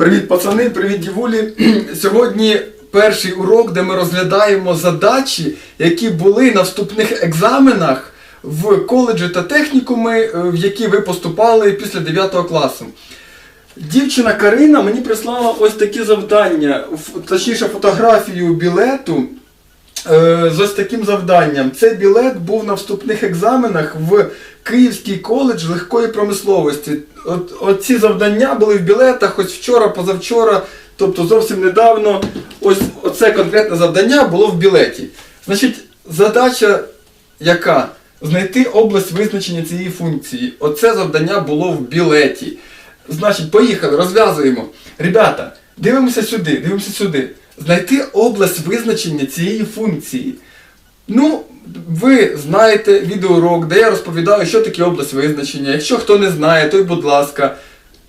Привіт, пацани, привіт, дівулі. Сьогодні перший урок, де ми розглядаємо задачі, які були на вступних екзаменах в коледжі та технікуми, е, в які ви поступали після 9 класу. Дівчина Карина мені прислала ось такі завдання, точніше фотографію білету е, з ось таким завданням. Цей білет був на вступних екзаменах в Київський коледж легкої промисловості. От, от ці завдання були в білетах, ось вчора, позавчора, тобто зовсім недавно. Ось оце конкретне завдання було в білеті. Значить, задача яка? Знайти область визначення цієї функції. Оце завдання було в білеті. Значить, поїхали, розв'язуємо. Ребята, дивимося сюди, дивимося сюди. Знайти область визначення цієї функції. Ну, ви знаєте відеоурок, де я розповідаю, що таке область визначення. Якщо хто не знає, то й будь ласка,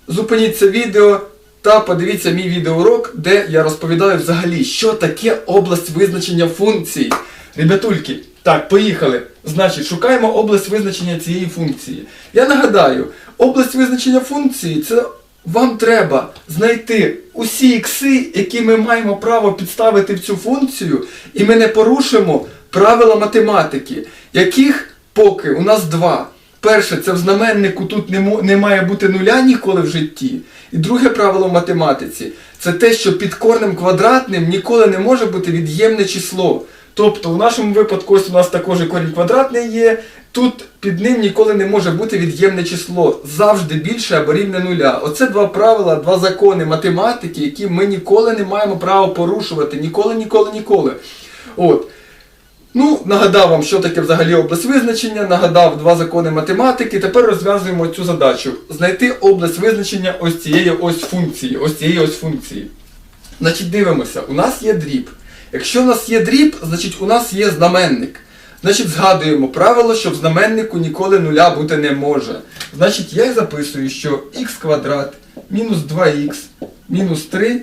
зупиніть це відео та подивіться мій відеоурок, де я розповідаю взагалі, що таке область визначення функцій. Ребятульки, так, поїхали. Значить, шукаємо область визначення цієї функції. Я нагадаю, область визначення функції це вам треба знайти усі ікси, які ми маємо право підставити в цю функцію, і ми не порушимо правила математики, яких поки у нас два. Перше, це в знаменнику тут не, має бути нуля ніколи в житті. І друге правило в математиці це те, що під корнем квадратним ніколи не може бути від'ємне число. Тобто, в нашому випадку ось у нас також і корінь квадратний є. Тут під ним ніколи не може бути від'ємне число. Завжди більше або рівне нуля. Оце два правила, два закони математики, які ми ніколи не маємо права порушувати. Ніколи, ніколи, ніколи. От. Ну, нагадав вам, що таке взагалі область визначення, нагадав два закони математики. Тепер розв'язуємо цю задачу. Знайти область визначення ось цієї ось функції. Ось цієї ось функції. Значить, дивимося, у нас є дріб. Якщо у нас є дріб, значить у нас є знаменник. Значить, згадуємо правило, що в знаменнику ніколи нуля бути не може. Значить, я записую, що х квадрат мінус 2х мінус 3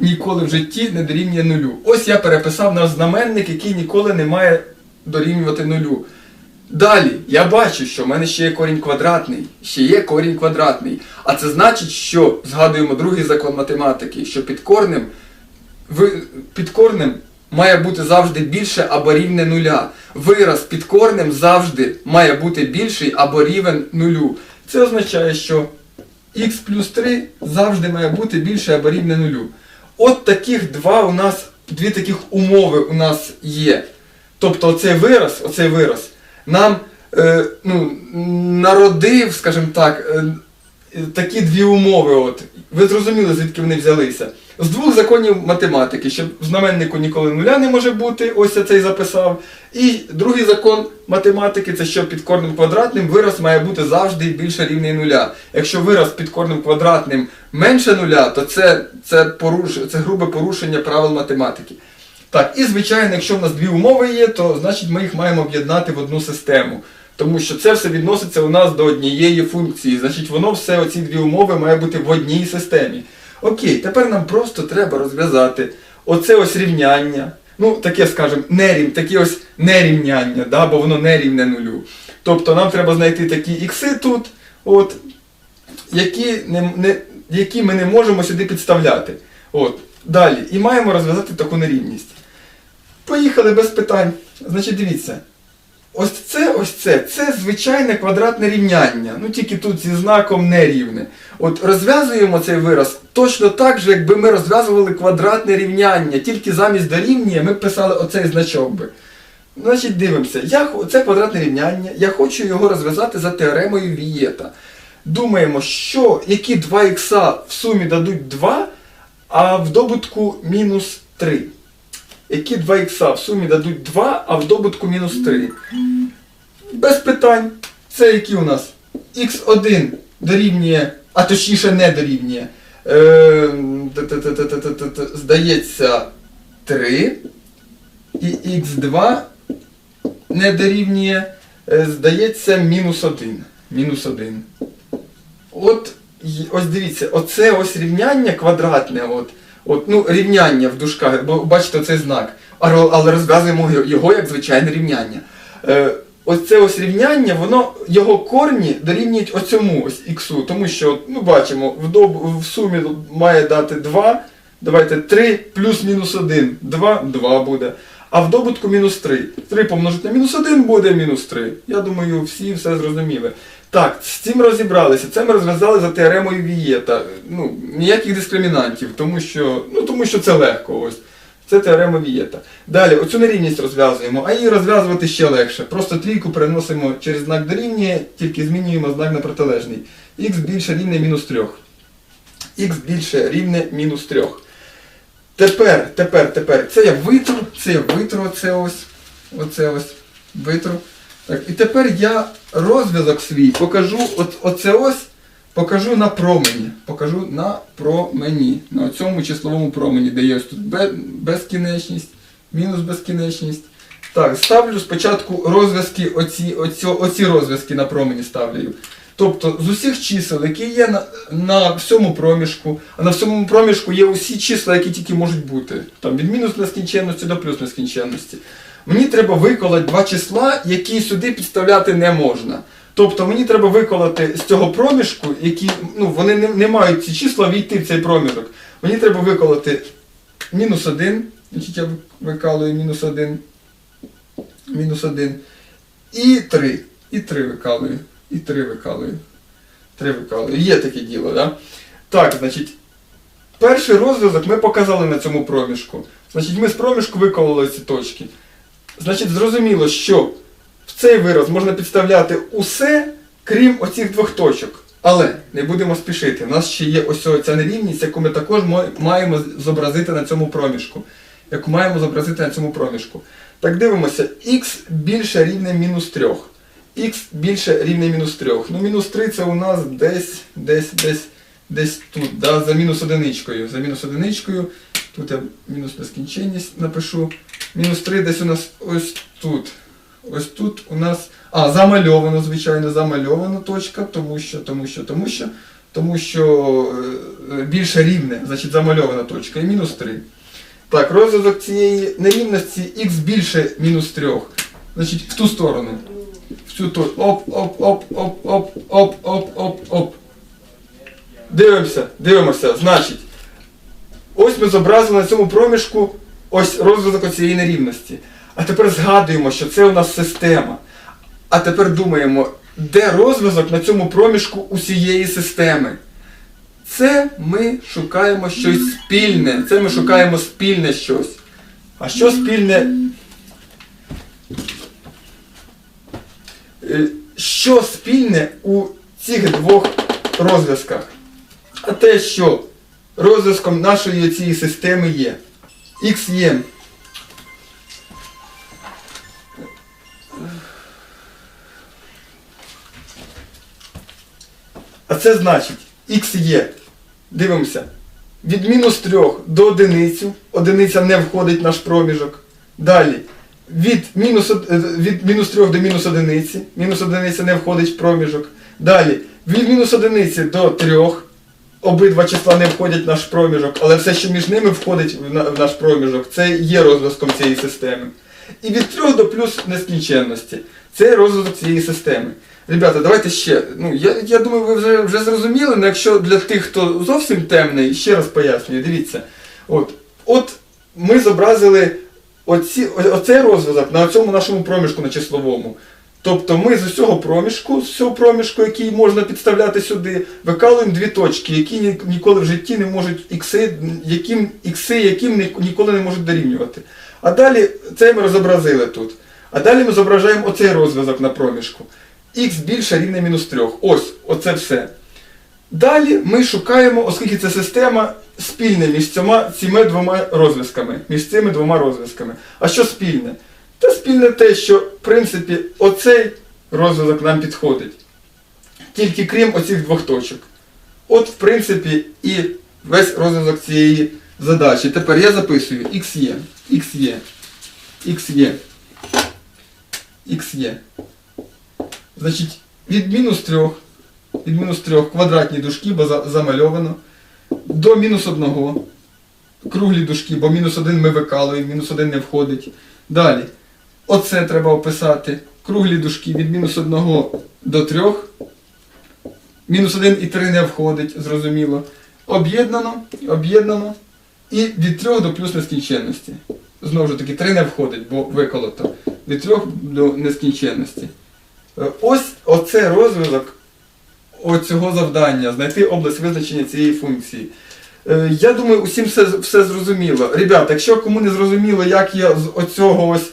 ніколи в житті не дорівнює нулю. Ось я переписав наш знаменник, який ніколи не має дорівнювати нулю. Далі, я бачу, що в мене ще є корінь квадратний. Ще є корінь квадратний. А це значить, що згадуємо другий закон математики, що під корнем, ви- під корнем має бути завжди більше або рівне нуля. Вираз під корнем завжди має бути більший або рівен нулю. Це означає, що х плюс 3 завжди має бути більше або рівне нулю. От таких два у нас, дві таких умови у нас є. Тобто оцей вираз, оцей вираз нам е, ну, народив, скажімо так, е, такі дві умови. От. Ви зрозуміли, звідки вони взялися. З двох законів математики, що в знаменнику ніколи нуля не може бути, ось я цей записав. І другий закон математики це що під корнем квадратним вираз має бути завжди більше рівний нуля. Якщо вираз під корнем квадратним менше нуля, то це, це, поруш... це грубе порушення правил математики. Так, і звичайно, якщо в нас дві умови є, то значить ми їх маємо об'єднати в одну систему. Тому що це все відноситься у нас до однієї функції. Значить, воно все, оці дві умови має бути в одній системі. Окей, тепер нам просто треба розв'язати оце ось рівняння. Ну, таке, скажімо, нерів, таке ось нерівняння, да, бо воно не рівне нулю. Тобто нам треба знайти такі ікси тут, от, які, не, не, які ми не можемо сюди підставляти. От. Далі. І маємо розв'язати таку нерівність. Поїхали без питань. Значить, дивіться. Ось це, ось це, це звичайне квадратне рівняння. Ну тільки тут зі знаком нерівне. От розв'язуємо цей вираз точно так же, якби ми розв'язували квадратне рівняння. Тільки замість дорівнює ми б писали оцей значок би. Значить, дивимося. Я, це квадратне рівняння. Я хочу його розв'язати за теоремою Вієта. Думаємо, що які 2 ікса в сумі дадуть 2, а в добутку мінус 3. Які 2 ікса в сумі дадуть 2, а в добутку мінус 3. Без питань. Це які у нас? Х1 дорівнює, а точніше не дорівнює. Е, здається 3. І х2 не дорівнює, е, здається, мінус 1. Мінус 1. От, ось дивіться, оце ось рівняння квадратне, от, от, ну, рівняння в дужках, бо бачите цей знак. Але, розв'язуємо його- як звичайне рівняння. Е, оце ось рівняння, воно, його корні дорівнюють оцьому ось іксу, тому що ми бачимо, в, доб, в сумі має дати 2, давайте 3 плюс-мінус 1, 2, 2 буде. А в добутку мінус 3. 3 помножити на мінус 1 буде мінус 3. Я думаю, всі все зрозуміли. Так, з цим розібралися. Це ми розв'язали за теоремою Вієта. Ну, ніяких дискримінантів, тому що, ну, тому що це легко. Ось. Це теорема Вієта. Далі, оцю нерівність розв'язуємо, а її розв'язувати ще легше. Просто трійку переносимо через знак дорівнює, тільки змінюємо знак на протилежний. х більше рівне мінус 3. х більше рівне мінус 3. Тепер, тепер, тепер. Це я витру, це я витру, оце ось. Оце ось витру. Так, і тепер я розв'язок свій покажу, от, оце ось, покажу на промені. Покажу на промені. На цьому числовому промені, де є ось тут безкінечність, мінус безкінечність. Так, ставлю спочатку розв'язки, оці, оці, оці розв'язки на промені ставлю. Тобто з усіх чисел, які є на, на всьому проміжку, а на всьому проміжку є усі числа, які тільки можуть бути. Там від мінус нескінченності до плюс нескінченності. Мені треба виколати два числа, які сюди підставляти не можна. Тобто мені треба виколати з цього проміжку, які ну, вони не, не мають ці числа війти в цей проміжок. Мені треба виколати мінус 1, значить я викалую мінус 1, мінус 1, і 3. І 3 викалую. І 3 викалую. 3 викалую. Є таке діло, да? Так, значить, перший розв'язок ми показали на цьому проміжку. Значить, ми з проміжку викололи ці точки. Значить, зрозуміло, що в цей вираз можна підставляти усе, крім оцих двох точок. Але не будемо спішити. У нас ще є ось ця нерівність, яку ми також маємо зобразити на цьому проміжку. Яку маємо зобразити на цьому проміжку. Так дивимося, х більше рівне мінус 3. х більше рівне мінус 3. Ну, мінус 3 це у нас десь, десь, десь, десь тут, да, за мінус одиничкою. За мінус одиничкою. Тут я мінус нескінченність напишу. Мінус 3 десь у нас ось тут. Ось тут у нас... А, замальовано, звичайно, замальована точка, тому що, тому що, тому що, тому що е, е, більше рівне, значить замальована точка. І мінус 3. Так, розв'язок цієї нерівності х більше мінус 3. Значить, в ту сторону. В цю точку. Оп-оп-оп-оп-оп-оп-оп-оп. Дивимося, дивимося. Значить, ось ми зобразили на цьому проміжку ось розвиток цієї нерівності. А тепер згадуємо, що це у нас система. А тепер думаємо, де розв'язок на цьому проміжку усієї системи. Це ми шукаємо щось спільне. Це ми шукаємо спільне щось. А що спільне? Е, Що спільне у цих двох розв'язках? А те, що розв'язком нашої цієї системи є Х є. А це значить Х є. Дивимося. Від мінус 3 до одиницю. Одиниця не входить в наш проміжок. Далі. Від мінус, е, від мінус 3 до мінус одиниці. Мінус одиниця не входить в проміжок. Далі. Від мінус одиниці до 3. Обидва числа не входять в наш проміжок, але все, що між ними входить в наш проміжок, це є розв'язком цієї системи. І від 3 до плюс нескінченності. Це розвиток цієї системи. Ребята, давайте ще. Ну, я, я думаю, ви вже, вже зрозуміли, але якщо для тих, хто зовсім темний, ще раз пояснюю, дивіться. От, от ми зобразили оці, оцей розв'язок на цьому нашому проміжку на числовому. Тобто ми з усього проміжку, з цього проміжку, який можна підставляти сюди, викалуємо дві точки, які ніколи в житті не можуть ікси, яким, ікси, яким ніколи не можуть дорівнювати. А далі це ми розобразили тут. А далі ми зображаємо оцей розв'язок на проміжку. Х більше рівне мінус 3. Ось, оце все. Далі ми шукаємо, оскільки це система спільне між цими двома розв'язками. Між цими двома розв'язками. А що спільне? Та спільне те, що в принципі оцей розв'язок нам підходить. Тільки крім оцих двох точок. От, в принципі, і весь розв'язок цієї задачі. Тепер я записую x є, x є, x є, x є. Значить, від мінус 3, від мінус 3 квадратні дужки, бо замальовано, до мінус 1 круглі дужки, бо мінус 1 ми викалуємо, мінус 1 не входить. Далі. Оце треба описати. круглі дужки від мінус 1 до 3. Мінус 1 і 3 не входить, зрозуміло. Об'єднано, об'єднано. І від 3 до плюс нескінченності. Знову ж таки, 3 не входить, бо виколото. Від 3 до нескінченності. Е, Ось оце розв'язок оцього завдання, знайти область визначення цієї функції. Е, Я думаю, усім все, все зрозуміло. Ребята, якщо кому не зрозуміло, як я з оцього ось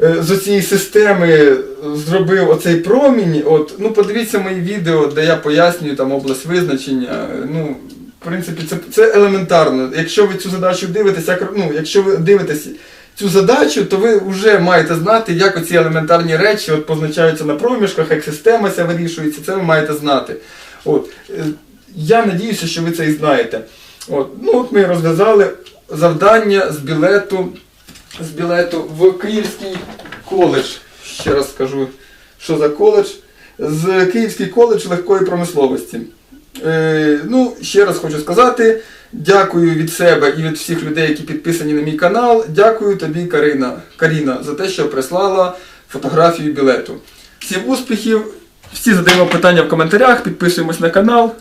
з цієї системи зробив оцей промінь, от, ну подивіться мої відео, де я пояснюю там область визначення. Е, Ну, в принципі, це, це елементарно. Якщо ви цю задачу дивитесь, як, ну, якщо ви дивитесь цю задачу, то ви вже маєте знати, як оці елементарні речі от, позначаються на проміжках, як система ця вирішується, це ви маєте знати. От, е, я надіюся, що ви це і знаєте. От, ну, от ми розв'язали завдання з білету, з білету в Київський коледж. Ще раз скажу, що за коледж. З Київський коледж легкої промисловості. Е, ну, ще раз хочу сказати, дякую від себе і від всіх людей, які підписані на мій канал. Дякую тобі, Карина, Каріна, за те, що прислала фотографію білету. Всім успіхів! Всі задаємо питання в коментарях, підписуємось на канал.